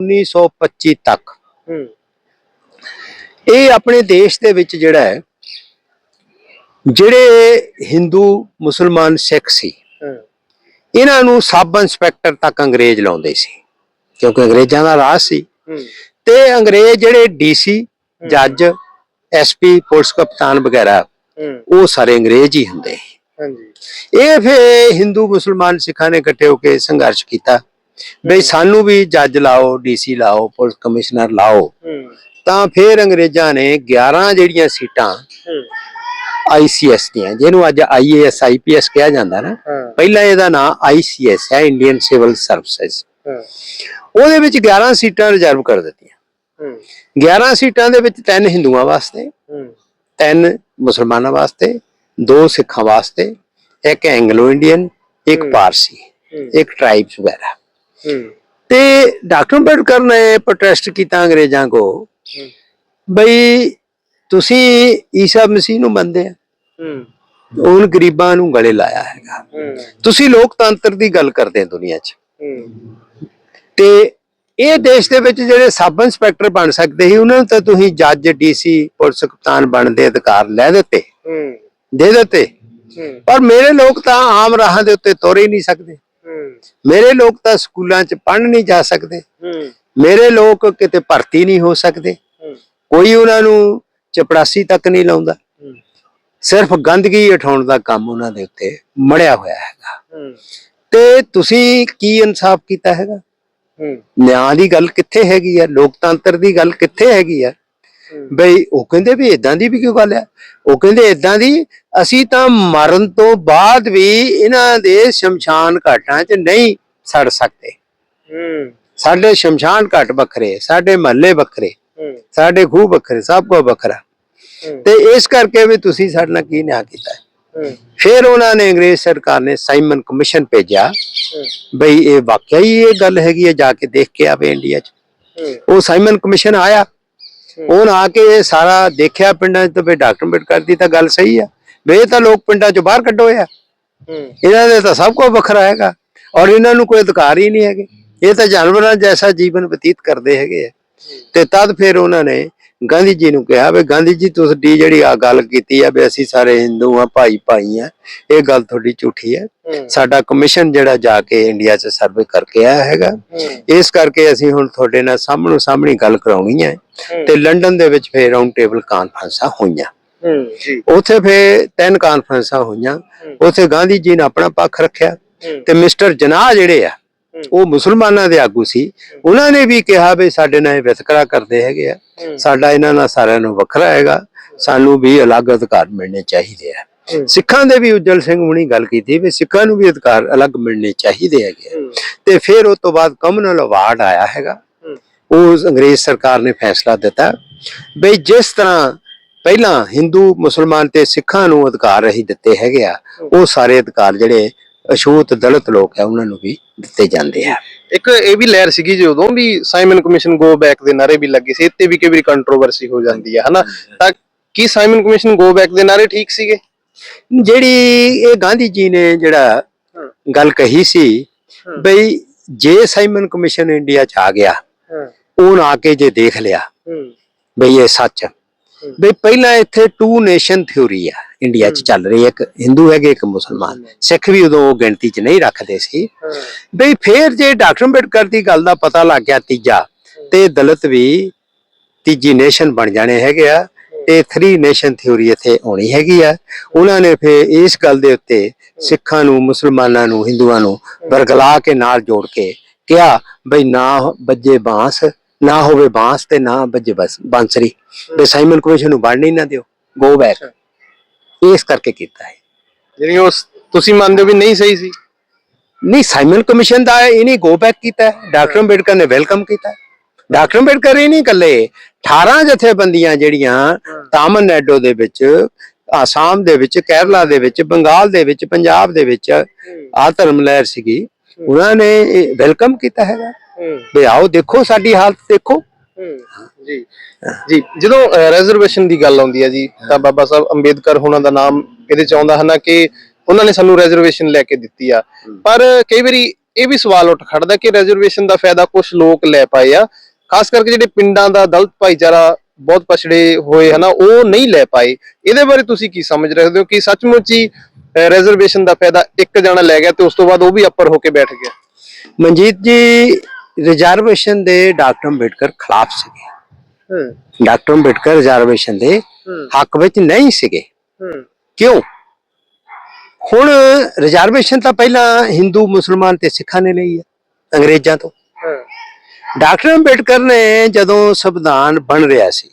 1925 ਤੱਕ। ਇਹ ਆਪਣੇ ਦੇਸ਼ ਦੇ ਵਿੱਚ ਜਿਹੜਾ ਹੈ ਜਿਹੜੇ ਹਿੰਦੂ ਮੁਸਲਮਾਨ ਸਿੱਖ ਸੀ ਇਹਨਾਂ ਨੂੰ ਸਬ ਇੰਸਪੈਕਟਰ ਤੱਕ ਅੰਗਰੇਜ਼ ਲਾਉਂਦੇ ਸੀ ਕਿਉਂਕਿ ਅੰਗਰੇਜ਼ਾਂ ਦਾ ਰਾਜ ਸੀ। ਤੇ ਅੰਗਰੇਜ਼ ਜਿਹੜੇ ਡੀਸੀ ਜੱਜ ਐਸਪੀ ਪੁਲਿਸ ਕਪਤਾਨ ਵਗੈਰਾ ਉਹ ਸਾਰੇ ਅੰਗਰੇਜ਼ ਹੀ ਹੁੰਦੇ। ਹਾਂਜੀ। ਇਹ ਫਿਰ ਹਿੰਦੂ ਮੁਸਲਮਾਨ ਸਿੱਖਾਂ ਨੇ ਇਕੱਠੇ ਹੋ ਕੇ ਸੰਘਰਸ਼ ਕੀਤਾ। ਬਈ ਸਾਨੂੰ ਵੀ ਜੱਜ ਲਾਓ ਡੀਸੀ ਲਾਓ ਪੁਲਿਸ ਕਮਿਸ਼ਨਰ ਲਾਓ ਤਾਂ ਫਿਰ ਅੰਗਰੇਜ਼ਾਂ ਨੇ 11 ਜਿਹੜੀਆਂ ਸੀਟਾਂ ਆਈਸੀਐਸ ਦੀਆਂ ਜਿਹਨੂੰ ਅੱਜ ਆਈਏਐਸ ਆਈਪੀਐਸ ਕਿਹਾ ਜਾਂਦਾ ਨਾ ਪਹਿਲਾਂ ਇਹਦਾ ਨਾਮ ਆਈਸੀਐਸ ਹੈ ਇੰਡੀਅਨ ਸਿਵਲ ਸਰਵਿਸਿਜ਼। ਉਹਦੇ ਵਿੱਚ 11 ਸੀਟਾਂ ਰਿਜ਼ਰਵ ਕਰ ਦਿੱਤੀਆਂ। ਹੂੰ। 11 ਸੀਟਾਂ ਦੇ ਵਿੱਚ ਤਿੰਨ ਹਿੰਦੂਆਂ ਵਾਸਤੇ ਤਿੰਨ ਮੁਸਲਮਾਨਾਂ ਵਾਸਤੇ ਦੋ ਸਿੱਖਾਂ ਵਾਸਤੇ ਇੱਕ ਐਂਗਲੋ ਇੰਡੀਅਨ ਇੱਕ। ਪਾਰਸੀ ਇੱਕ ਟ੍ਰਾਈਬਸ ਵਗੈਰਾ। ਤੇ ਡਾਕਟਰ ਅੰਬੇਡਕਰ ਨੇ ਪ੍ਰੋਟੈਸਟ ਕੀਤਾ ਅੰਗਰੇਜ਼ਾਂ ਕੋ। ਬਈ ਤੁਸੀਂ ਈਸਾ ਮਸੀਹ ਨੂੰ ਮੰਨਦੇ ਆ। ਹੂੰ। ਉਹਨ ਗਰੀਬਾਂ ਨੂੰ ਗਲੇ ਲਾਇਆ ਹੈਗਾ। ਤੁਸੀਂ ਲੋਕਤੰਤਰ ਦੀ ਗੱਲ ਕਰਦੇ ਆ ਦੁਨੀਆ 'ਚ। ਤੇ ਇਹ ਦੇਸ਼ ਦੇ ਵਿੱਚ ਜਿਹੜੇ ਸਬ ਇੰਸਪੈਕਟਰ ਬਣ ਸਕਦੇ ਸੀ ਉਹਨਾਂ ਨੂੰ ਤਾਂ ਤੁਸੀਂ ਜੱਜ ਡੀਸੀ ਪੁਲਿਸ ਕਪਤਾਨ ਬਣਨ ਦੇ ਅਧਿਕਾਰ ਲੈ ਦਿੱਤੇ। ਦੇ ਦਿੱਤੇ। ਪਰ ਮੇਰੇ ਲੋਕ ਤਾਂ ਆਮ ਰਾਹਾਂ ਦੇ ਉੱਤੇ ਤੁਰ ਹੀ ਨਹੀਂ ਸਕਦੇ। ਮੇਰੇ ਲੋਕ ਤਾਂ ਸਕੂਲਾਂ 'ਚ ਪੜ੍ਹਨ ਨਹੀਂ ਜਾ ਸਕਦੇ। ਮੇਰੇ ਲੋਕ ਕਿਤੇ ਭਰਤੀ ਨਹੀਂ ਹੋ ਸਕਦੇ। ਕੋਈ ਉਹਨਾਂ ਨੂੰ ਚਪੜਾਸੀ ਤੱਕ ਨਹੀਂ ਲਾਉਂਦਾ। ਸਿਰਫ ਗੰਦਗੀ ਉਠਾਉਣ ਦਾ ਕੰਮ ਉਹਨਾਂ ਦੇ ਉੱਤੇ ਮੜਿਆ ਹੋਇਆ ਹੈਗਾ। ਤੇ ਤੁਸੀਂ ਕੀ ਇਨਸਾਫ ਕੀਤਾ ਹੈਗਾ? ਨਿਆਂ ਦੀ ਗੱਲ ਕਿੱਥੇ ਹੈਗੀ ਆ? ਲੋਕਤੰਤਰ ਦੀ ਗੱਲ ਕਿੱਥੇ ਹੈਗੀ ਆ? ਬਈ ਉਹ ਕਹਿੰਦੇ ਵੀ ਇਦਾਂ ਦੀ ਵੀ ਕਿਉਂ ਗੱਲ ਆ ਉਹ ਕਹਿੰਦੇ ਇਦਾਂ ਦੀ ਅਸੀਂ ਤਾਂ ਮਰਨ ਤੋਂ ਬਾਅਦ ਵੀ ਇਹਨਾਂ ਦੇ ਸ਼ਮਸ਼ਾਨ ਘਾਟਾਂ 'ਚ ਨਹੀਂ ਸੜ ਸਕਦੇ। ਹੂੰ। ਸਾਡੇ ਸ਼ਮਸ਼ਾਨ ਘਾਟ ਵੱਖਰੇ ਸਾਡੇ ਮਹੱਲੇ ਵੱਖਰੇ ਹੂੰ। ਸਾਡੇ ਖੂਹ ਵੱਖਰੇ ਸਭ ਕੁਝ ਵੱਖਰਾ। ਹੂੰ। ਤੇ ਇਸ ਕਰਕੇ ਵੀ ਤੁਸੀਂ ਸਾਡੇ ਨਾਲ ਕੀ ਨਿਆਂ ਕੀਤਾ? ਹੈ? ਹੂੰ। ਫਿਰ ਉਹਨਾਂ ਨੇ ਅੰਗਰੇਜ਼ ਸਰਕਾਰ ਨੇ ਸਾਈਮਨ ਕਮਿਸ਼ਨ ਭੇਜਿਆ। ਹੂੰ। ਬਈ ਇਹ ਵਾਕਿਆ ਹੀ ਇਹ ਗੱਲ ਹੈਗੀ ਹੈ ਜਾ ਕੇ ਦੇਖ ਕੇ ਆਵੇ ਇੰਡੀਆ 'ਚ। ਹੂੰ। ਉਹ ਸਾਈਮਨ ਕਮਿਸ਼ਨ ਆਇਆ। ਉਹ ਆ ਕੇ ਇਹ ਸਾਰਾ ਦੇਖਿਆ ਪਿੰਡਾਂ 'ਚ ਤੇ ਵੀ ਡਾਕਟਰ ਅੰਬੇਡਕਰ ਦੀ ਤਾਂ ਗੱਲ ਸਹੀ ਆ। ਵੀ ਤਾਂ ਲੋਕ ਪਿੰਡਾਂ 'ਚੋਂ ਬਾਹਰ ਕੱਢੋ ਆ। ਇਹਨਾਂ ਦੇ ਤਾਂ ਸਭ ਕੁਝ ਵੱਖਰਾ ਹੈਗਾ। ਔਰ ਇਹਨਾਂ ਨੂੰ ਕੋਈ ਅਧਿਕਾਰ ਹੀ ਨਹੀਂ ਹੈਗੇ। ਇਹ ਤਾਂ ਜਾਨਵਰਾਂ ਜੈਸਾ ਜੀਵਨ ਬਤੀਤ ਕਰਦੇ ਹੈਗੇ ਆ। ਤੇ ਤਦ ਫਿਰ ਉਹਨਾਂ ਨੇ ਗਾਂਧੀ ਜੀ ਨੂੰ ਕਿਹਾ ਵੀ ਗਾਂਧੀ ਜੀ ਤੁਸੀਂ ਜਿਹੜੀ ਆ ਗੱਲ ਕੀਤੀ ਆ ਵੀ ਅਸੀਂ ਸਾਰੇ ਹਿੰਦੂ ਆ ਭਾਈ ਭਾਈ ਆ ਇਹ ਗੱਲ ਤੁਹਾਡੀ ਝੂਠੀ ਹੈ। ਸਾਡਾ ਕਮਿਸ਼ਨ ਜਿਹੜਾ ਜਾ ਕੇ ਇੰਡੀਆ 'ਚ ਸਰਵੇ ਕਰਕੇ ਆਇਆ ਹੈਗਾ। ਇਸ ਕਰਕੇ ਅਸੀਂ ਹੁਣ ਤੁਹਾਡੇ ਨਾਲ ਸਾਹਮਣੋ ਸਾਹਮਣੀ ਗੱਲ ਕਰਾਉਣੀ ਹੈ। ਤੇ ਲੰਡਨ ਦੇ ਵਿੱਚ ਫਿਰ ਰਾਉਂਡ ਟੇਬਲ ਕਾਨਫਰੰਸਾਂ ਹੋਈਆਂ। ਉੱਥੇ ਫਿਰ ਤਿੰਨ ਕਾਨਫਰੰਸਾਂ ਹੋਈਆਂ। ਉੱਥੇ ਗਾਂਧੀ ਜੀ ਨੇ ਆਪਣਾ ਪੱਖ ਰੱਖਿਆ ਤੇ ਮਿਸਟਰ ਜਨਾਹ ਜਿਹੜੇ ਆ ਉਹ ਮੁਸਲਮਾਨਾਂ ਦੇ ਆਗੂ ਸੀ। ਉਹਨਾਂ ਨੇ ਵੀ ਕਿਹਾ ਵੀ ਸਾਡੇ ਨਾਲ ਇਹ ਵਿਤਕਰਾ ਕਰਦੇ ਹੈਗੇ ਆ। ਸਾਡਾ ਇਹਨਾਂ ਨਾਲ ਸਾਰਿਆਂ ਨੂੰ ਵੱਖਰਾ ਹੈਗਾ। ਸਾਨੂੰ ਵੀ ਅਲੱਗ ਅਧਿਕਾਰ ਮਿਲਣੇ ਚਾਹੀਦੇ ਆ। ਸਿੱਖਾਂ ਦੇ ਵੀ ਉਜਲ ਸਿੰਘ ਹੁਣੀ ਗੱਲ ਕੀਤੀ ਵੀ ਸਿੱਖਾਂ ਨੂੰ ਵੀ ਅਧਿਕਾਰ ਅਲੱਗ ਮਿਲਣੇ ਚਾਹੀਦੇ ਹੈਗੇ ਤੇ ਫਿਰ ਉਸ ਤੋਂ ਬਾਅਦ ਕਮਨਲ ਅਵਾਰਡ ਆਇਆ ਹੈਗਾ। ਉਹ ਅੰਗਰੇਜ਼ ਸਰਕਾਰ ਨੇ ਫੈਸਲਾ ਦਿੱਤਾ ਬਈ ਜਿਸ ਤਰ੍ਹਾਂ ਪਹਿਲਾਂ ਹਿੰਦੂ ਮੁਸਲਮਾਨ ਤੇ ਸਿੱਖਾਂ ਨੂੰ ਅਧਿਕਾਰ ਰਹੀ ਦਿੱਤੇ ਹੈਗੇ ਆ ਉਹ ਸਾਰੇ ਅਧਿਕਾਰ ਜਿਹੜੇ ਅਛੂਤ ਦਲਿਤ ਲੋਕ ਆ ਉਹਨਾਂ ਨੂੰ ਵੀ ਦਿੱਤੇ ਜਾਂਦੇ ਆ। ਇੱਕ ਇਹ ਵੀ ਲਹਿਰ ਸੀਗੀ ਜੀ ਉਦੋਂ ਵੀ ਸਾਈਮਨ ਕਮਿਸ਼ਨ ਗੋ ਬੈਕ ਦੇ ਨਾਰੇ ਵੀ ਲੱਗੇ ਸੀ ਇੱਥੇ ਵੀ ਕਈ ਵਾਰੀ ਕੰਟਰੋਵਰਸੀ ਹੋ ਜਾਂਦੀ ਹੈ ਹਨਾ? ਤਾਂ ਕੀ ਸਾਈਮਨ ਕਮਿਸ਼ਨ ਗੋ ਬੈਕ ਦੇ ਨਾਰੇ ਠੀਕ ਸੀਗੇ? ਜਿਹੜੀ ਇਹ ਗਾਂਧੀ ਜੀ ਨੇ ਜਿਹੜਾ ਗੱਲ ਕਹੀ ਸੀ। ਬਈ ਜੇ ਸਾਈਮਨ ਕਮਿਸ਼ਨ ਇੰਡੀਆ ਚ ਆ ਗਿਆ ਹਾਂ। ਉਹ ਆ ਕੇ ਜੇ ਦੇਖ ਲਿਆ ਹੂੰ। ਬਈ ਇਹ ਸੱਚ। ਆ। ਬਈ ਪਹਿਲਾਂ ਇੱਥੇ ਟੂ ਨੇਸ਼ਨ ਥਿਉਰੀ ਆ ਇੰਡੀਆ 'ਚ ਚੱਲ ਰਹੀ ਹੈ ਇੱਕ ਹਿੰਦੂ ਹੈਗੇ ਇੱਕ ਮੁਸਲਮਾਨ। ਸਿੱਖ ਵੀ ਉਦੋਂ ਉਹ ਗਿਣਤੀ 'ਚ ਨਹੀਂ ਰੱਖਦੇ ਸੀ। ਬਈ ਫੇਰ ਜੇ ਡਾਕਟਰ ਅੰਬੇਡਕਰ ਦੀ ਗੱਲ ਦਾ ਪਤਾ ਲੱਗ ਗਿਆ ਤੀਜਾ ਤੇ ਦਲਿਤ ਵੀ ਤੀਜੀ ਨੇਸ਼ਨ ਬਣ ਜਾਣੇ ਹੈਗੇ ਆ ਤੇ ਥਰੀ ਨੇਸ਼ਨ ਥਿਉਰੀ ਇੱਥੇ ਆਉਣੀ ਹੈਗੀ ਆ। ਉਹਨਾਂ ਨੇ ਫੇਰ ਇਸ ਗੱਲ ਦੇ ਉੱਤੇ ਸਿੱਖਾਂ ਨੂੰ ਮੁਸਲਮਾਨਾਂ ਨੂੰ ਹਿੰਦੂਆਂ ਨੂੰ ਬਰਗਲਾ ਕੇ ਨਾਲ ਜੋੜ ਕੇ ਕਿਹਾ ਬਈ ਨਾ ਬੱਜੇ ਬਾਂਸ ਨਾ ਹੋਵੇ ਬਾਂਸ ਤੇ ਨਾ ਬੱਜੇ ਬਸ ਬਾਂਸਰੀ। ਬਈ ਸਾਈਮਨ ਕਮਿਸ਼ਨ ਨੂੰ ਹੀ ਨਾ ਦਿਓ। ਗੋ ਬੈਕ ਇਸ ਕਰਕੇ ਕੀਤਾ ਹੈ ਜਿਹੜੀ ਉਹ ਤੁਸੀਂ ਮੰਨਦੇ ਹੋ ਵੀ ਨਹੀਂ ਸਹੀ ਸੀ? ਨਹੀਂ ਸਾਈਮਨ ਕਮਿਸ਼ਨ ਦਾ ਇਹਨੇ ਗੋ ਬੈਕ ਕੀਤਾ ਹੈ। ਡਾਕਟਰ ਅੰਬੇਡਕਰ ਨੇ ਵੈਲਕਮ ਕੀਤਾ ਹੈ। ਡਾਕਟਰ ਅੰਬੇਡਕਰ ਹੀ ਨਹੀਂ ਇਕੱਲੇ। 18 ਜਥੇਬੰਦੀਆਂ ਜਿਹੜੀਆਂ ਤਾਮਿਲਨਾਡੂ ਦੇ ਵਿੱਚ ਆਸਾਮ ਦੇ ਵਿੱਚ ਕੇਰਲਾ ਦੇ ਵਿੱਚ ਬੰਗਾਲ ਦੇ ਵਿੱਚ ਪੰਜਾਬ ਦੇ ਵਿੱਚ ਆ ਧਰਮ ਲਹਿਰ ਸੀਗੀ। ਉਹਨਾਂ ਨੇ ਵੈਲਕਮ ਕੀਤਾ ਹੈਗਾ। ਵੀ ਆਓ ਦੇਖੋ ਸਾਡੀ ਹਾਲਤ ਦੇਖੋ। ਜੀ। ਜੀ ਜਦੋਂ ਰਿਜ਼ਰਵੇਸ਼ਨ ਦੀ ਗੱਲ ਆਉਂਦੀ ਹੈ ਜੀ ਤਾਂ ਬਾਬਾ ਸਾਹਿਬ ਅੰਬੇਦਕਰ ਹੋਣਾ ਦਾ ਨਾਮ ਇਹਦੇ ਚ ਆਉਂਦਾ ਹੈ ਨਾ ਕਿ ਉਹਨਾਂ ਨੇ ਸਾਨੂੰ ਰਿਜ਼ਰਵੇਸ਼ਨ ਲੈ ਕੇ ਦਿੱਤੀ ਆ। ਪਰ ਕਈ ਵਾਰੀ ਇਹ ਵੀ ਸਵਾਲ ਉੱਠ ਖੜਦਾ ਕਿ ਰਿਜ਼ਰਵੇਸ਼ਨ ਦਾ ਫਾਇਦਾ ਕੁਝ ਲੋਕ ਲੈ ਪਾਏ ਆ। ਖਾਸ ਕਰਕੇ ਜਿਹੜੇ ਪਿੰਡਾਂ ਦਾ ਦਲਿਤ ਭਾਈਚਾਰਾ ਬਹੁਤ ਪਛੜੇ ਹੋਏ ਹਨਾ ਉਹ ਨਹੀਂ ਲੈ ਪਾਏ। ਇਹਦੇ ਬਾਰੇ ਤੁਸੀਂ ਕੀ ਸਮਝ ਰਹੇ ਹੋ? ਕਿ ਸੱਚਮੁੱਚ ਹੀ ਰਿਜ਼ਰਵੇਸ਼ਨ ਦਾ ਫਾਇਦਾ ਇੱਕ ਜਣਾ ਲੈ ਗਿਆ ਤੇ ਉਸ ਤੋਂ ਬਾਅਦ ਉਹ ਵੀ ਅੱਪਰ ਹੋ ਕੇ ਬੈਠ ਗਿਆ। ਮਨਜੀਤ ਜੀ ਰਿਜ਼ਰਵੇਸ਼ਨ ਦੇ ਡਾਕਟਰ ਅੰਬੇਡਕਰ ਖਿਲਾਫ ਸੀਗੇ। ਹੂੰ। ਡਾਕਟਰ ਅੰਬੇਡਕਰ ਰਿਜ਼ਰਵੇਸ਼ਨ ਦੇ ਹੱਕ ਵਿੱਚ ਨਹੀਂ ਸੀਗੇ। ਹੂੰ। ਕਿਉਂ? ਹੁਣ ਰਿਜ਼ਰਵੇਸ਼ਨ ਤਾਂ ਪਹਿਲਾਂ ਹਿੰਦੂ ਮੁਸਲਮਾਨ ਤੇ ਸਿੱਖਾਂ ਨੇ ਲਈ ਹੈ ਅੰਗਰੇਜ਼ਾਂ ਤੋਂ। ਡਾਕਟਰ ਅੰਬੇਡਕਰ ਨੇ ਜਦੋਂ ਸੰਵਿਧਾਨ ਬਣ ਰਿਹਾ ਸੀ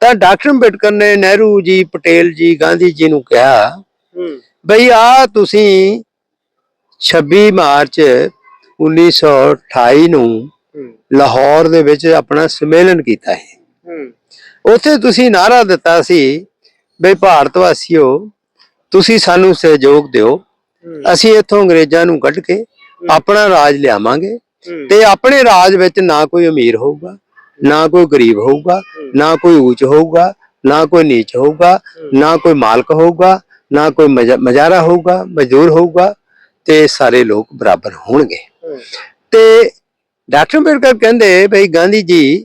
ਤਾਂ ਡਾਕਟਰ ਅੰਬੇਡਕਰ ਨੇ ਨਹਿਰੂ ਜੀ ਪਟੇਲ ਜੀ ਗਾਂਧੀ ਜੀ ਨੂੰ ਕਿਹਾ ਬਈ ਆ ਤੁਸੀਂ 26 ਮਾਰਚ 1928 ਨੂੰ ਲਾਹੌਰ ਦੇ ਵਿੱਚ ਆਪਣਾ ਸੰਮੇਲਨ ਕੀਤਾ ਹੂੰ। ਉੱਥੇ ਤੁਸੀਂ ਨਾਰਾ ਦਿੱਤਾ ਸੀ ਬਈ ਭਾਰਤ ਵਾਸੀਓ ਤੁਸੀਂ ਸਾਨੂੰ ਸਹਿਯੋਗ ਦਿਓ। ਅਸੀਂ ਇੱਥੋਂ ਅੰਗਰੇਜ਼ਾਂ ਨੂੰ ਕੱਢ ਕੇ ਆਪਣਾ ਰਾਜ ਲਿਆਵਾਂਗੇ ਤੇ ਆਪਣੇ ਰਾਜ ਵਿੱਚ ਨਾ ਕੋਈ ਅਮੀਰ ਹੋਊਗਾ ਨਾ ਕੋਈ ਗਰੀਬ ਹੋਊਗਾ ਨਾ ਕੋਈ ਉੱਚ ਹੋਊਗਾ ਨਾ ਕੋਈ ਨੀਚ ਹੋਊਗਾ ਨਾ ਕੋਈ ਮਾਲਕ ਹੋਊਗਾ ਨਾ ਕੋਈ ਮਜਾ- ਮਜਾਰਾ ਹੋਊਗਾ ਮਜ਼ਦੂਰ ਹੋਊਗਾ ਤੇ ਸਾਰੇ ਲੋਕ ਬਰਾਬਰ ਹੋਣਗੇ। ਤੇ ਡਾਕਟਰ ਅੰਬੇਡਕਰ ਕਹਿੰਦੇ ਭਈ ਗਾਂਧੀ ਜੀ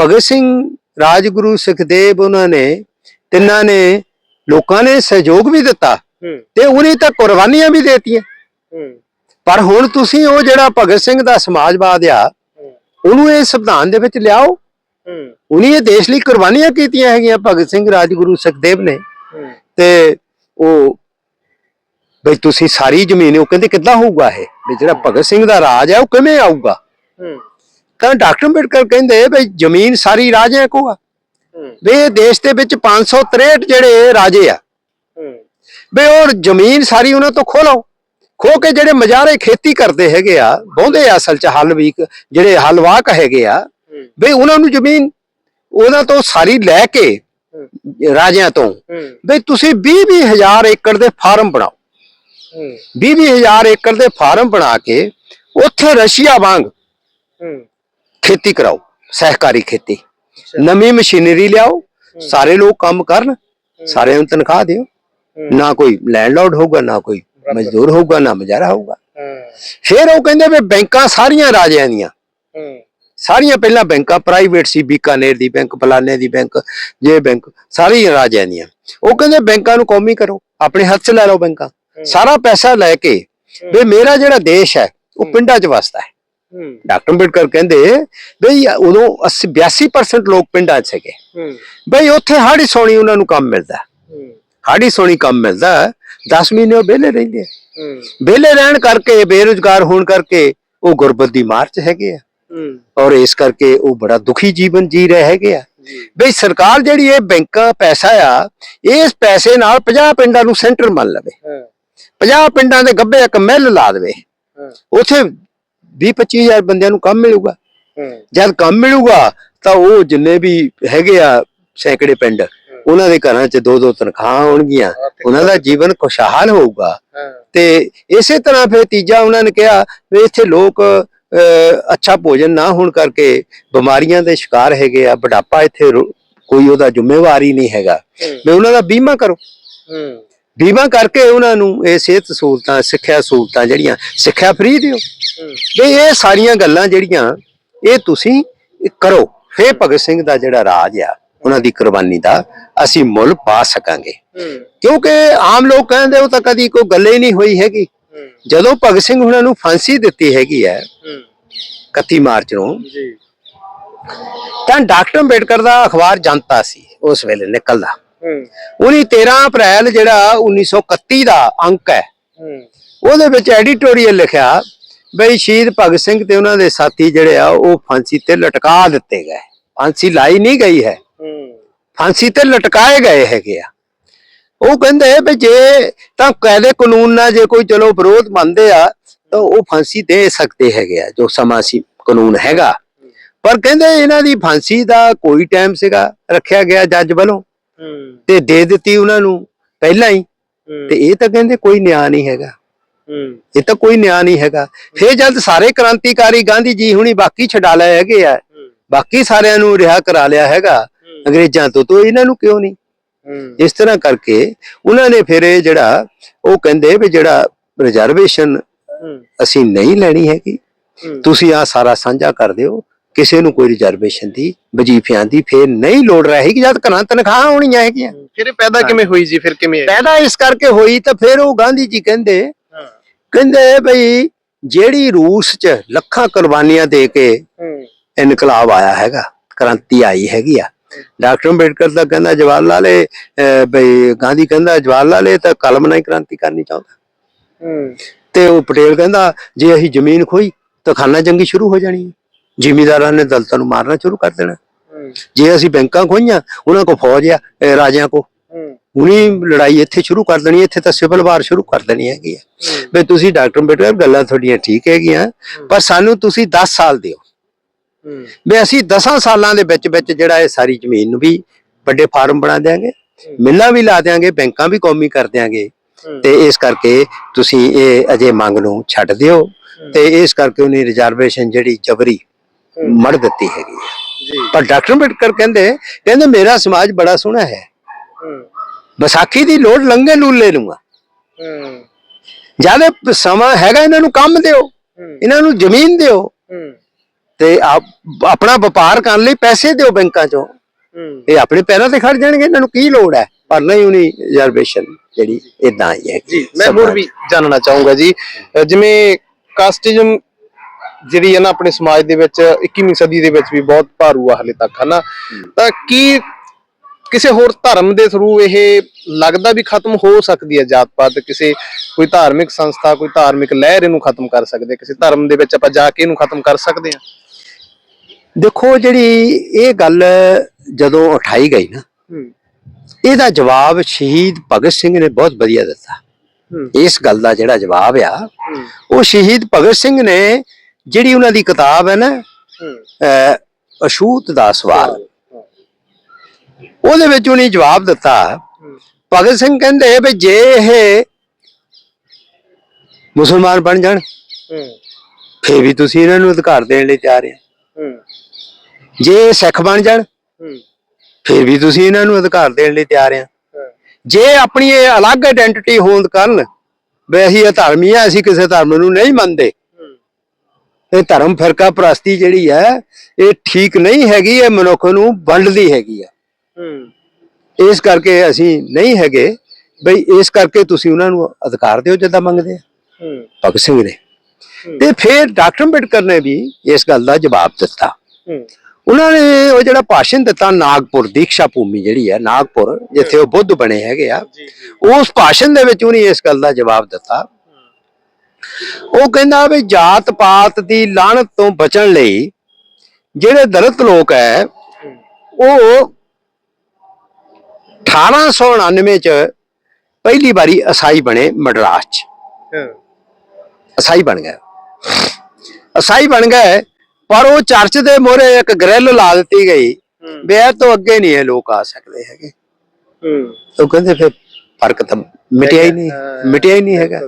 ਭਗਤ ਸਿੰਘ ਰਾਜਗੁਰੂ ਸੁਖਦੇਵ ਉਹਨਾਂ ਨੇ ਤਿੰਨਾਂ ਨੇ ਲੋਕਾਂ ਨੇ ਸਹਿਯੋਗ ਵੀ ਦਿੱਤਾ ਤੇ ਉਹਨੇ ਤਾਂ ਕੁਰਬਾਨੀਆਂ ਵੀ ਦੇਤੀਆਂ। ਪਰ ਹੁਣ ਤੁਸੀਂ ਉਹ ਜਿਹੜਾ ਭਗਤ ਸਿੰਘ ਦਾ ਸਮਾਜਵਾਦ ਆ ਉਹਨੂੰ ਇਹ ਸੰਵਿਧਾਨ ਦੇ ਵਿੱਚ ਲਿਆਓ। ਉਹਨੇ ਇਹ ਦੇਸ਼ ਲਈ ਕੁਰਬਾਨੀਆਂ ਕੀਤੀਆਂ ਹੈਗੀਆਂ ਭਗਤ ਸਿੰਘ ਰਾਜਗੁਰੂ ਸੁਖਦੇਵ ਨੇ। ਤੇ ਉਹ ਬਈ ਤੁਸੀਂ ਸਾਰੀ ਜ਼ਮੀਨ ਉਹ ਕਹਿੰਦੇ ਕਿੱਦਾਂ ਹੋਊਗਾ ਇਹ? ਵੀ ਜਿਹੜਾ ਭਗਤ ਸਿੰਘ ਦਾ ਰਾਜ ਹੈ ਉਹ ਕਿਵੇਂ ਆਊਗਾ? ਤਾਂ ਡਾਕਟਰ ਅੰਬੇਡਕਰ ਕਹਿੰਦੇ ਬਈ ਜ਼ਮੀਨ ਸਾਰੀ ਰਾਜਿਆਂ ਕੋ ਆ। ਵੀ ਇਹ ਦੇਸ਼ ਦੇ ਵਿੱਚ 563 ਜਿਹੜੇ ਰਾਜੇ ਆ। ਵੀ ਉਹ ਜ਼ਮੀਨ ਸਾਰੀ ਉਹਨਾਂ ਤੋਂ ਖੋ ਲਓ। ਖੋ ਕੇ ਜਿਹੜੇ ਮਜਾਰੇ ਖੇਤੀ ਕਰਦੇ ਹੈਗੇ ਆ ਬਹੁੰਦੇ ਆ ਅਸਲ ਚ ਹਲ ਵੀ ਜਿਹੜੇ ਹਲਵਾਕ ਹੈਗੇ ਆ ਵੀ ਉਹਨਾਂ ਨੂੰ ਜ਼ਮੀਨ ਉਹਨਾਂ ਤੋਂ ਸਾਰੀ ਲੈ ਕੇ ਰਾਜਿਆਂ ਤੋਂ ਵੀ ਤੁਸੀਂ 20 ਹਜ਼ਾਰ ਏਕੜ ਦੇ ਫਾਰਮ ਬਣਾਓ। ਹੂੰ। 20 ਹਜ਼ਾਰ ਏਕੜ ਦੇ ਫਾਰਮ ਬਣਾ ਕੇ ਉੱਥੇ ਰਸ਼ੀਆ ਵਾਂਗ ਖੇਤੀ ਕਰਾਓ ਸਹਿਕਾਰੀ ਖੇਤੀ। ਨਵੀਂ ਮਸ਼ੀਨਰੀ ਲਿਆਓ ਸਾਰੇ ਲੋਕ ਕੰਮ ਕਰਨ ਸਾਰਿਆਂ ਨੂੰ ਤਨਖਾਹ ਦਿਓ। ਨਾ ਕੋਈ ਲੈਂਡਲੌਰਡ ਹੋਊਗਾ ਨਾ ਕੋਈ ਮਜ਼ਦੂਰ ਹੋਊਗਾ ਨਾ ਮਜ਼ਾਰਾ ਹੋਊਗਾ। ਫਿਰ ਉਹ ਕਹਿੰਦੇ ਵੀ ਬੈਂਕਾਂ ਸਾਰੀਆਂ ਰਾਜਿਆਂ ਦੀਆਂ। ਸਾਰੀਆਂ ਪਹਿਲਾਂ ਬੈਂਕਾਂ ਪ੍ਰਾਈਵੇਟ ਸੀ ਬੀਕਾਨੇਰ ਦੀ ਬੈਂਕ ਫਲਾਣੇ ਦੀ ਬੈਂਕ ਜੇ ਬੈਂਕ ਸਾਰੀਆਂ ਰਾਜਿਆਂ ਦੀਆਂ। ਉਹ ਕਹਿੰਦੇ ਬੈਂਕਾਂ ਨੂੰ ਕੌਮੀ ਕਰੋ ਆਪਣੇ ਹੱਥ 'ਚ ਲੈ ਲਓ ਬੈਂਕਾਂ। ਸਾਰਾ ਪੈਸਾ ਲੈ ਕੇ ਵੀ ਮੇਰਾ ਜਿਹੜਾ ਦੇਸ਼ ਹੈ ਉਹ ਪਿੰਡਾਂ 'ਚ ਵਸਦਾ ਹੈ। ਡਾਕਟਰ ਅੰਬੇਡਕਰ ਕਹਿੰਦੇ ਬਈ ਉਦੋਂ 80 82% ਲੋਕ ਪਿੰਡਾਂ 'ਚ ਸੀਗੇ। ਹੂੰ। ਬਈ ਉੱਥੇ ਹਾੜੀ ਸੋਣੀ ਉਹਨਾਂ ਨੂੰ ਕੰਮ ਮਿਲਦਾ। ਹਾੜੀ ਸੋਣੀ ਕੰਮ ਮਿਲਦਾ 10 ਮਹੀਨੇ ਉਹ ਵਿਹਲੇ ਰਹਿੰਦੇ ਵਿਹਲੇ ਰਹਿਣ ਕਰਕੇ ਬੇਰੁਜ਼ਗਾਰ ਹੋਣ ਕਰਕੇ ਉਹ ਗੁਰਬਤ ਦੀ ਮਾਰ 'ਚ ਹੈਗੇ ਆ। ਔਰ ਇਸ ਕਰਕੇ ਉਹ ਬੜਾ ਦੁਖੀ ਜੀਵਨ ਜੀ ਰਹੇ ਹੈਗੇ ਆ। ਬਈ ਸਰਕਾਰ ਜਿਹੜੀ ਇਹ ਬੈਂਕਾਂ ਪੈਸਾ ਆ ਇਸ ਪੈਸੇ ਨਾਲ 50 ਪਿੰਡਾਂ ਨੂੰ ਸੈਂਟਰ ਮੰਨ ਲਵੇ। ਹਾਂ। 50 ਪਿੰਡਾਂ ਦੇ ਗੱਬੇ ਇੱਕ ਮਿੱਲ ਲਾ ਦੇਵੇ। ਉਥੇ 20 25000 ਬੰਦਿਆਂ ਨੂੰ ਕੰਮ ਮਿਲੂਗਾ। ਜਦ ਕੰਮ ਮਿਲੂਗਾ ਤਾਂ ਉਹ ਜਿੰਨੇ ਵੀ ਹੈਗੇ ਆ ਸੈਂਕੜੇ ਪਿੰਡ ਉਹਨਾਂ ਦੇ ਘਰਾਂ 'ਚ ਦੋ ਦੋ ਤਨਖਾਹਾਂ ਹੋਣਗੀਆਂ। ਉਹਨਾਂ ਦਾ ਜੀਵਨ ਖੁਸ਼ਹਾਲ ਹੋਊਗਾ। ਤੇ ਇਸੇ ਤਰ੍ਹਾਂ ਫਿਰ ਤੀਜਾ ਉਹਨਾਂ ਨੇ ਕਿਹਾ ਵੀ ਇੱਥੇ ਲੋਕ ਅੱਛਾ ਭੋਜਨ ਨਾ ਹੋਣ ਕਰਕੇ ਬਿਮਾਰੀਆਂ ਦੇ ਸ਼ਿਕਾਰ ਹੈਗੇ ਆ ਬੁਢਾਪਾ ਇੱਥੇ ਕੋਈ ਉਹਦਾ ਜ਼ਿੰਮੇਵਾਰ ਹੀ ਨਹੀਂ ਹੈਗਾ। ਵੀ ਉਹਨਾਂ ਦਾ ਬੀਮਾ ਕਰੋ। ਬੀਮਾ ਕਰਕੇ ਉਹਨਾਂ ਨੂੰ ਇਹ ਸਿਹਤ ਸਹੂਲਤਾਂ ਸਿੱਖਿਆ ਸਹੂਲਤਾਂ ਜਿਹੜੀਆਂ ਸਿੱਖਿਆ ਫ੍ਰੀ ਦਿਓ। ਵੀ ਇਹ ਸਾਰੀਆਂ ਗੱਲਾਂ ਜਿਹੜੀਆਂ ਇਹ ਤੁਸੀਂ ਕਰੋ। ਫੇ ਭਗਤ ਸਿੰਘ ਦਾ ਜਿਹੜਾ ਰਾਜ ਆ ਉਹਨਾਂ ਦੀ ਕੁਰਬਾਨੀ ਦਾ ਅਸੀਂ ਮੁੱਲ ਪਾ ਸਕਾਂਗੇ। ਕਿਉਂਕਿ ਆਮ ਲੋਕ ਕਹਿੰਦੇ ਉਹ ਤਾਂ ਕਦੀ ਕੋਈ ਗੱਲ ਹੀ ਨਹੀਂ ਹੋਈ ਹੈਗੀ। ਜਦੋਂ ਭਗਤ ਸਿੰਘ ਉਹਨਾਂ ਨੂੰ ਫਾਂਸੀ ਦਿੱਤੀ ਹੈਗੀ ਹੈ ਹੂੰ। 31 ਮਾਰਚ ਨੂੰ ਜੀ। ਤਾਂ ਡਾਕਟਰ ਅੰਬੇਡਕਰ ਦਾ ਅਖਬਾਰ ਜਨਤਾ ਸੀ ਉਸ ਵੇਲੇ ਨਿਕਲਦਾ। ਹੂੰ। ਉਹਨੇ 13 ਅਪ੍ਰੈਲ ਜਿਹੜਾ 1931 ਦਾ ਅੰਕ ਹੈ ਉਹਦੇ ਵਿੱਚ ਐਡੀਟੋਰੀਅਲ ਲਿਖਿਆ ਬਈ ਸ਼ਹੀਦ ਭਗਤ ਸਿੰਘ ਤੇ ਉਹਨਾਂ ਦੇ ਸਾਥੀ ਜਿਹੜੇ ਆ ਉਹ ਫਾਂਸੀ ਤੇ ਲਟਕਾ ਦਿੱਤੇ ਗਏ। ਫਾਂਸੀ ਲਾਈ ਨਹੀਂ ਗਈ ਹੂੰ। ਫਾਂਸੀ ਤੇ ਲਟਕਾਏ ਗਏ ਹੈਗੇ ਆ। ਉਹ ਕਹਿੰਦੇ ਵੀ ਜੇ ਤਾਂ ਕਾਇਦੇ ਕਾਨੂੰਨ ਨਾਲ ਜੇ ਕੋਈ ਚਲੋ ਵਿਰੋਧ ਮੰਨਦੇ ਆ ਤਾਂ ਉਹ ਫਾਂਸੀ ਦੇ ਸਕਦੇ ਹੈਗੇ ਆ ਜੋ ਸਮਾਂ ਸੀ ਕਾਨੂੰਨ ਹੈਗਾ। ਪਰ ਕਹਿੰਦੇ ਇਹਨਾਂ ਦੀ ਫਾਂਸੀ ਦਾ ਕੋਈ ਟਾਈਮ ਸੀਗਾ ਰੱਖਿਆ ਗਿਆ ਜੱਜ ਵੱਲੋਂ। ਤੇ ਦੇ ਦਿੱਤੀ ਉਹਨਾਂ ਨੂੰ ਪਹਿਲਾਂ ਹੀ। ਤੇ ਇਹ ਤਾਂ ਕਹਿੰਦੇ ਕੋਈ ਨਿਆਂ ਨਹੀਂ ਹੈਗਾ। ਇਹ ਤਾਂ ਕੋਈ ਨਿਆਂ ਨਹੀਂ ਹੈਗਾ। ਫਿਰ ਜਦ ਸਾਰੇ ਕ੍ਰਾਂਤੀਕਾਰੀ ਗਾਂਧੀ ਜੀ ਹੁਣੀ ਬਾਕੀ ਛਡਾ ਲਏ ਹੈਗੇ ਆ ਬਾਕੀ ਸਾਰਿਆਂ ਨੂੰ ਰਿਹਾ ਕਰਾ ਲਿਆ ਹੈਗਾ ਅੰਗਰੇਜ਼ਾਂ ਤੋਂ ਤੋਂ ਇਹਨਾਂ ਨੂੰ ਕਿਉਂ ਨਹੀਂ? ਇਸ ਤਰ੍ਹਾਂ ਕਰਕੇ ਉਹਨਾਂ ਨੇ ਫਿਰ ਇਹ ਜਿਹੜਾ ਉਹ ਕਹਿੰਦੇ ਵੀ ਜਿਹੜਾ ਰਿਜ਼ਰਵੇਸ਼ਨ ਅਸੀਂ ਨਹੀਂ ਲੈਣੀ ਹੈਗੀ। ਤੁਸੀਂ ਆ ਸਾਰਾ ਸਾਂਝਾ ਕਰ ਦਿਓ। ਕਿਸੇ ਨੂੰ ਕੋਈ ਰਿਜ਼ਰਵੇਸ਼ਨ ਦੀ ਵਜੀਫਿਆਂ ਦੀ ਫੇਰ ਨਹੀਂ ਲੋੜ ਰਹੇਗੀ ਜਦ ਘਰਾਂ ਤਨਖਾਹਾਂ ਹੋਣੀਆਂ ਹੈਗੀਆਂ। ਫਿਰ ਪੈਦਾ ਕਿਵੇਂ ਹੋਈ ਜੀ ਫਿਰ ਕਿਵੇਂ? ਪੈਦਾ ਇਸ ਕਰਕੇ ਹੋਈ ਤਾਂ ਫਿਰ ਉਹ ਗਾਂਧੀ ਜੀ ਕਹਿੰਦੇ ਕਹਿੰਦੇ ਬਈ ਜਿਹੜੀ ਰੂਸ 'ਚ ਲੱਖਾਂ ਕੁਰਬਾਨੀਆਂ ਦੇ ਕੇ ਇਨਕਲਾਬ ਆਇਆ ਹੈਗਾ ਕ੍ਰਾਂਤੀ ਆਈ ਹੈਗੀ ਆ ਡਾਕਟਰ ਅੰਬੇਡਕਰ ਦਾ ਕਹਿੰਦਾ ਜਵਾਹਰ ਲਾਲ ਇਹ, ਬਈ ਗਾਂਧੀ ਕਹਿੰਦਾ ਜਵਾਹਰ ਲਾਲ ਇਹ ਤਾਂ ਕਲਮ ਨਾਲ ਕ੍ਰਾਂਤੀ ਕਰਨੀ ਚਾਹੁੰਦਾ। ਤੇ ਉਹ ਪਟੇਲ ਕਹਿੰਦਾ ਜੇ ਅਸੀਂ ਜ਼ਮੀਨ ਖੋਈ ਤਾਂ ਖਾਨਾ ਜੰਗੀ ਸ਼ੁਰੂ ਹੋ ਜਾਣੀ ਜ਼ਿਮੀਦਾਰਾਂ ਨੇ ਦਲਤਾਂ ਨੂੰ ਮਾਰਨਾ ਸ਼ੁਰੂ ਕਰ ਦੇਣਾ। ਜੇ ਅਸੀਂ ਬੈਂਕਾਂ ਖੋਈਆਂ ਉਹਨਾਂ ਕੋ ਫੌਜ ਆ ਰਾਜਿਆਂ ਕੋ ਹੁਣੀ ਲੜਾਈ ਇੱਥੇ ਸ਼ੁਰੂ ਕਰ ਦੇਣੀ ਇੱਥੇ ਤਾਂ ਸਿਵਲ ਵਾਰ ਸ਼ੁਰੂ ਕਰ ਦੇਣੀ ਹੈਗੀ ਹੈ। ਵੀ ਤੁਸੀਂ ਡਾਕਟਰ ਅੰਬੇਡਕਰ ਗੱਲਾਂ ਤੁਹਾਡੀਆਂ ਠੀਕ ਹੈਗੀਆਂ ਪਰ ਸਾਨੂੰ ਤੁਸੀਂ 10 ਸਾਲ ਦਿਓ। ਵੀ ਅਸੀਂ 10 ਸਾਲਾਂ ਦੇ ਵਿੱਚ ਵਿੱਚ ਜਿਹੜਾ ਇਹ ਸਾਰੀ ਜ਼ਮੀਨ ਨੂੰ ਵੀ ਵੱਡੇ ਫਾਰਮ ਬਣਾ ਦੇਾਂਗੇ ਮਿੱਲਾਂ ਵੀ ਲਾ ਦੇਾਂਗੇ ਬੈਂਕਾਂ ਵੀ ਕੌਮੀ ਕਰ ਦੇਾਂਗੇ ਤੇ ਇਸ ਕਰਕੇ ਤੁਸੀਂ ਇਹ ਅਜੇ ਮੰਗ ਨੂੰ ਛੱਡ ਦਿਓ ਤੇ ਇਸ ਕਰਕੇ ਉਹਨੇ ਰਿਜ਼ਰਵੇਸ਼ਨ ਜਿਹੜੀ ਜਬਰੀ ਮੜ ਦਿੱਤੀ ਹੈਗੀ ਹੈ। ਜੀ। ਪਰ ਡਾਕਟਰ ਅੰਬੇਡਕਰ ਕਹਿੰਦੇ ਕਹਿੰਦੇ ਮੇਰਾ ਸਮਾਜ ਬੜਾ ਸੋਹਣਾ ਹੈ। ਵਿਸਾਖੀ ਦੀ ਲੋੜ ਲੰਗੇ ਲੂਲੇ ਲੂੰਗਾ ਜਦ ਸਮਾਂ ਹੈਗਾ ਇਹਨਾਂ ਨੂੰ ਕੰਮ ਦਿਓ ਇਹਨਾਂ ਨੂੰ ਜ਼ਮੀਨ ਦਿਓ। ਤੇ ਆਪ- ਆਪਣਾ ਵਪਾਰ ਕਰਨ ਲਈ ਪੈਸੇ ਦਿਓ ਬੈਂਕਾਂ ਚੋਂ। ਹੂੰ। ਇਹ ਆਪਣੇ ਪੈਰਾਂ ਤੇ ਖੜ ਜਾਣਗੇ ਇਹਨਾਂ ਨੂੰ ਕੀ ਲੋੜ ਹੈ? ਪਰ ਨਹੀਂ ਉਹਨੀ ਰਿਜ਼ਰਵੇਸ਼ਨ ਜਿਹੜੀ ਇਦਾਂ ਹੀ ਹੈ। ਜੀ ਮੈਂ ਹੋਰ ਵੀ ਜਾਣਨਾ ਚਾਹੂੰਗਾ ਜੀ। ਜਿਵੇਂ ਕਾਸਟਿਜ਼ਮ ਜਿਹੜੀ ਹੈ ਨਾ ਆਪਣੇ ਸਮਾਜ ਦੇ ਵਿੱਚ 21ਵੀਂ ਸਦੀ ਦੇ ਵਿੱਚ ਵੀ ਬਹੁਤ ਭਾਰੂ ਆ ਹਲੇ ਤੱਕ ਹਨਾ? ਤਾਂ ਕੀ ਕਿਸੇ ਹੋਰ ਧਰਮ ਦੇ ਥਰੂ ਇਹ ਲੱਗਦਾ ਵੀ ਖਤਮ ਹੋ ਸਕਦੀ ਹੈ ਜਾਤ ਪਾਤ ਕਿਸੇ ਕੋਈ ਧਾਰਮਿਕ ਸੰਸਥਾ ਕੋਈ ਧਾਰਮਿਕ ਲਹਿਰ ਇਹਨੂੰ ਖਤਮ ਕਰ ਸਕਦੇ? ਕਿਸੇ ਧਰਮ ਦੇ ਵਿੱਚ ਆਪਾਂ ਜਾ ਕੇ ਇਹਨੂੰ ਖਤਮ ਕਰ ਸਕਦੇ ਹਾਂ? ਦੇਖੋ ਜਿਹੜੀ ਇਹ ਗੱਲ ਜਦੋਂ ਉਠਾਈ ਗਈ ਨਾ ਇਹਦਾ ਜਵਾਬ ਸ਼ਹੀਦ ਭਗਤ ਸਿੰਘ ਨੇ ਬਹੁਤ ਵਧੀਆ ਦਿੱਤਾ। ਇਸ ਗੱਲ ਦਾ ਜਿਹੜਾ ਜਵਾਬ ਆ ਉਹ ਸ਼ਹੀਦ ਭਗਤ ਸਿੰਘ ਨੇ ਜਿਹੜੀ ਉਹਨਾਂ ਦੀ ਕਿਤਾਬ ਹੈ ਨਾ ਅਛੂਤ ਦਾ ਸਵਾਲ। ਉਹਦੇ ਵਿੱਚ ਉਹਨੇ ਜਵਾਬ ਦਿੱਤਾ ਭਗਤ ਸਿੰਘ ਕਹਿੰਦੇ ਵੀ ਜੇ ਇਹ ਮੁਸਲਮਾਨ ਬਣ ਜਾਣ ਫੇਰ ਵੀ ਤੁਸੀਂ ਇਹਨਾਂ ਨੂੰ ਅਧਿਕਾਰ ਦੇਣ ਲਈ ਤਿਆਰ ਆ। ਹੂੰ। ਜੇ ਸਿੱਖ ਬਣ ਜਾਣ ਫੇਰ ਵੀ ਤੁਸੀਂ ਇਹਨਾਂ ਨੂੰ ਅਧਿਕਾਰ ਦੇਣ ਲਈ ਤਿਆਰ ਆ। ਜੇ ਆਪਣੀ ਇਹ ਅਲੱਗ ਆਇਡੈਂਟੀਟੀ ਹੋਂਦ ਕਰਨ ਵੀ ਅਸੀਂ ਇਹ ਧਰਮੀ ਆ ਅਸੀਂ ਕਿਸੇ ਧਰਮ ਨੂੰ ਨਹੀਂ ਮੰਨਦੇ। ਇਹ ਧਰਮ ਫਿਰਕਾ ਪ੍ਰਸਤੀ ਜਿਹੜੀ ਹੈ ਇਹ ਠੀਕ ਨਹੀਂ ਹੈਗੀ ਇਹ ਮਨੁੱਖ ਨੂੰ ਵੰਡਦੀ ਹੈਗੀ ਆ। ਇਸ ਕਰਕੇ ਅਸੀਂ ਨਹੀਂ ਹੈਗੇ ਬਈ ਇਸ ਕਰਕੇ ਤੁਸੀਂ ਉਹਨਾਂ ਨੂੰ ਅਧਿਕਾਰ ਦਿਓ ਜਿੱਦਾਂ ਮੰਗਦੇ ਆ। ਹੂੰ। ਭਗਤ ਸਿੰਘ ਨੇ। ਤੇ ਫਿਰ ਡਾਕਟਰ ਅੰਬੇਡਕਰ ਨੇ ਵੀ ਇਸ ਗੱਲ ਦਾ ਜਵਾਬ ਦਿੱਤਾ। ਉਹਨਾਂ ਨੇ ਉਹ ਜਿਹੜਾ ਭਾਸ਼ਣ ਦਿੱਤਾ ਨਾਗਪੁਰ ਦੀਕਸ਼ਾ ਭੂਮੀ ਜਿਹੜੀ ਹੈ ਨਾਗਪੁਰ ਜਿੱਥੇ ਉਹ ਬੁੱਧ ਬਣੇ ਹੈਗੇ ਆ ਉਸ ਭਾਸ਼ਣ ਦੇ ਵਿੱਚ ਉਹਨੇ ਇਸ ਗੱਲ ਦਾ ਜਵਾਬ ਦਿੱਤਾ। ਉਹ ਕਹਿੰਦਾ ਵੀ ਜਾਤ ਪਾਤ ਦੀ ਲਾਹਨਤ ਤੋਂ ਬਚਣ ਲਈ ਜਿਹੜੇ ਦਲਿਤ ਲੋਕ ਹੈ ਉਹ 1899 ਚ ਪਹਿਲੀ ਵਾਰੀ ਅਸਾਈ ਬਣੇ ਮਦਰਾਸ ਚ। ਅਸਾਈ ਬਣ ਗਏ। ਅਸਾਈ ਬਣ ਗਏ ਪਰ ਉਹ ਚਰਚ ਦੇ ਮੋਹਰੇ ਇੱਕ ਗ੍ਰਿਲ ਲਾ ਦਿੱਤੀ ਗਈ। ਵੀ ਇਹ ਤੋਂ ਅੱਗੇ ਨਹੀਂ ਇਹ ਲੋਕ ਆ ਸਕਦੇ ਹੈਗੇ। ਹੂੰ। ਉਹ ਕਹਿੰਦੇ ਫਿਰ ਫ਼ਰਕ ਤਾਂ ਮਿਟਿਆ ਹੀ ਨਹੀਂ। ਮਿਟਿਆ ਹੀ ਨਹੀਂ ਹੈਗਾ।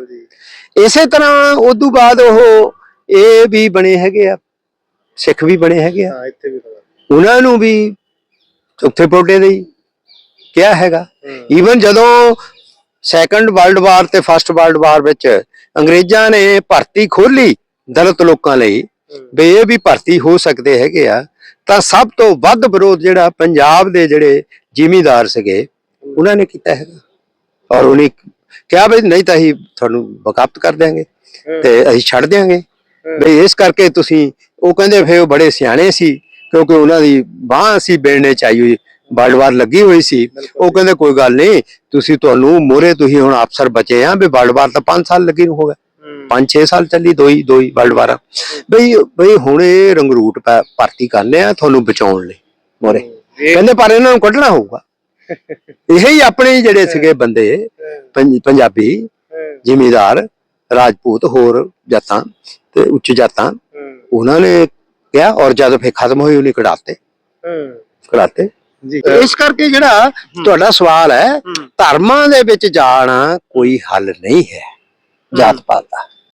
ਇਸੇ ਤਰ੍ਹਾਂ ਉਦੋਂ ਬਾਅਦ ਉਹ ਇਹ ਵੀ ਬਣੇ ਹੈਗੇ ਆ ਸਿੱਖ ਵੀ ਬਣੇ ਹੈਗੇ ਆ। ਹਾਂ ਇੱਥੇ ਵੀ ਹੋਇਆ ਉਹਨਾਂ ਨੂੰ ਵੀ ਚੌਥੇ ਪੋਟੇ ਦੇ ਕਿਹਾ ਹੈਗਾ। ਈਵਨ ਜਦੋਂ ਸੈਕੰਡ ਵਰਲਡ ਵਾਰ ਤੇ ਫਸਟ ਵਰਲਡ ਵਾਰ ਵਿੱਚ ਅੰਗਰੇਜ਼ਾਂ ਨੇ ਭਰਤੀ ਖੋਲੀ ਦਲਿਤ ਲੋਕਾਂ ਲਈ ਵੀ ਇਹ ਵੀ ਭਰਤੀ ਹੋ ਸਕਦੇ ਹੈਗੇ ਆ ਤਾਂ ਸਭ ਤੋਂ ਵੱਧ ਵਿਰੋਧ ਜਿਹੜਾ ਪੰਜਾਬ ਦੇ ਜਿਹੜੇ ਜ਼ਿਮੀਂਦਾਰ ਸੀਗੇ ਉਹਨਾਂ ਨੇ ਕੀਤਾ ਹੈਗਾ। ਔਰ ਉਹਨੇ ਕਿਹਾ ਵੀ ਨਹੀਂ ਤਾਂ ਅਸੀਂ ਤੁਹਾਨੂੰ ਬਕਾਪਤ ਕਰ ਦਿਆਂਗੇ ਤੇ ਅਸੀਂ ਛੱਡ ਦਿਆਂਗੇ। ਵੀ ਇਸ ਕਰਕੇ ਤੁਸੀਂ ਉਹ ਕਹਿੰਦੇ ਫੇ ਉਹ ਬੜੇ ਸਿਆਣੇ ਸੀ ਕਿਉਂਕਿ ਉਹਨਾਂ ਦੀ ਬਾਹ ਸੀ ਬੇੜਨੇ ਚਾਹੀ ਹੋਈ ਵਰਲਡ ਵਾਰ ਲੱਗੀ ਹੋਈ ਸੀ। ਉਹ ਕਹਿੰਦੇ ਕੋਈ ਗੱਲ ਨਹੀਂ ਤੁਸੀਂ ਤੁਹਾਨੂੰ ਮੋਰੇ ਤੁਸੀਂ ਹੁਣ ਅਫਸਰ ਬਚੇ ਆ ਵੀ ਵਰਲਡ ਵਾਰ ਤਾਂ 5 ਸਾਲ ਲੱਗੀ ਨੂੰ ਹੋ ਗਏ। 5-6 ਸਾਲ ਚੱਲੀ ਦੋਈ ਦੋਈ ਵਰਲਡ ਵਾਰ ਬਈ ਬਈ ਹੁਣ ਇਹ ਰੰਗਰੂਟ ਭਰਤੀ ਕਰਨੇ ਆ ਤੁਹਾਨੂੰ ਬਚਾਉਣ ਲਈ ਮੋਰੇ। ਕਹਿੰਦੇ ਪਰ ਇਹਨਾਂ ਨੂੰ ਕੱਢਣਾ ਹੋਊਗਾ। ਇਹ ਹੀ ਆਪਣੇ ਜਿਹੜੇ ਸੀਗੇ ਬੰਦੇ ਪੰਜ- ਪੰਜਾਬੀ ਜ਼ਿਮੀਦਾਰ ਰਾਜਪੂਤ ਹੋਰ ਜਾਤਾਂ ਤੇ ਉੱਚ ਜਾਤਾਂ ਉਹਨਾਂ ਨੇ ਕਿਹਾ ਔਰ ਜਦ ਫੇ ਖਤਮ ਹੋਈ ਉਹਨੇ ਕਢਾਤੇ। ਕਢਾਤੇ। ਜੀ। ਇਸ ਕਰਕੇ ਜਿਹੜਾ ਤੁਹਾਡਾ ਸਵਾਲ ਹੈ ਧਰਮਾਂ ਦੇ ਵਿੱਚ ਜਾਣਾ ਕੋਈ ਹੱਲ ਨਹੀਂ ਹੈ ਜਾਤ ਪਾਤ ਦਾ।